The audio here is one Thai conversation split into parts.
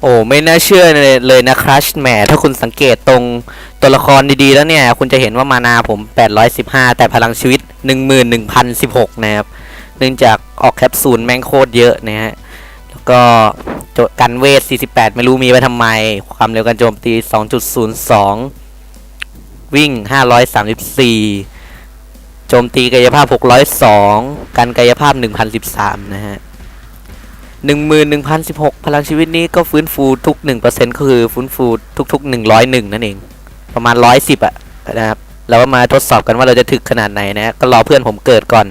โอ้ไม่น่าเชื่อเลยนะครัชแหมถ้าคุณสังเกตตรงตัวละครดีๆแล้วเนี่ย คุณจะเห็นว่ามานาผม 815 แต่พลังชีวิต 11,016 นะครับ เนื่องจากออกแคปซูลแม่งโคตรเยอะนะฮะ แล้วก็โจกันเวท 48 ไม่รู้มีไว้ทำไม ความเร็วการโจมตี 2.02 วิ่ง 534 โจมตีกายภาพ 602 กันกายภาพ 1,013 นะฮะ หนึ่งหมื่นหนึ่งพันสิบหกพลังชีวิตนี้ก็ฟื้นฟูทุกหนึ่งเปอร์เซ็นก็คือฟื้นฟูทุกๆหนึ่งร้อยหนึ่งนั่นเอง ประมาณร้อยสิบอะนะครับเราก็มาทดสอบกันว่าเราจะถึกขนาดไหนนะ ก็รอเพื่อนผมเกิดก่อน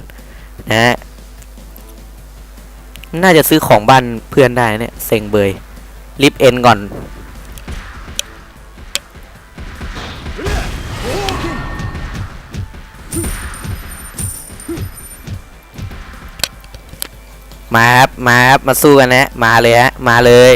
นะฮะน่าจะซื้อของบ้านเพื่อนได้เนี่ยเซ็งเบยรีบเอ็นก่อน มาครับมาครับมาสู้กันนะมาเลยฮะมาเลย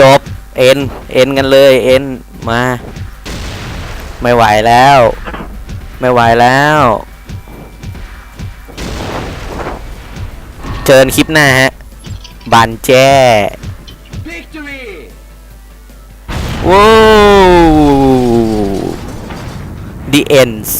จบ เอ็น เอ็นกันเลย เอ็น มา ไม่ไหวแล้ว ไม่ไหวแล้ว เจอกันคลิปหน้าฮะ บานแจ้ Victory! ว้าว The ends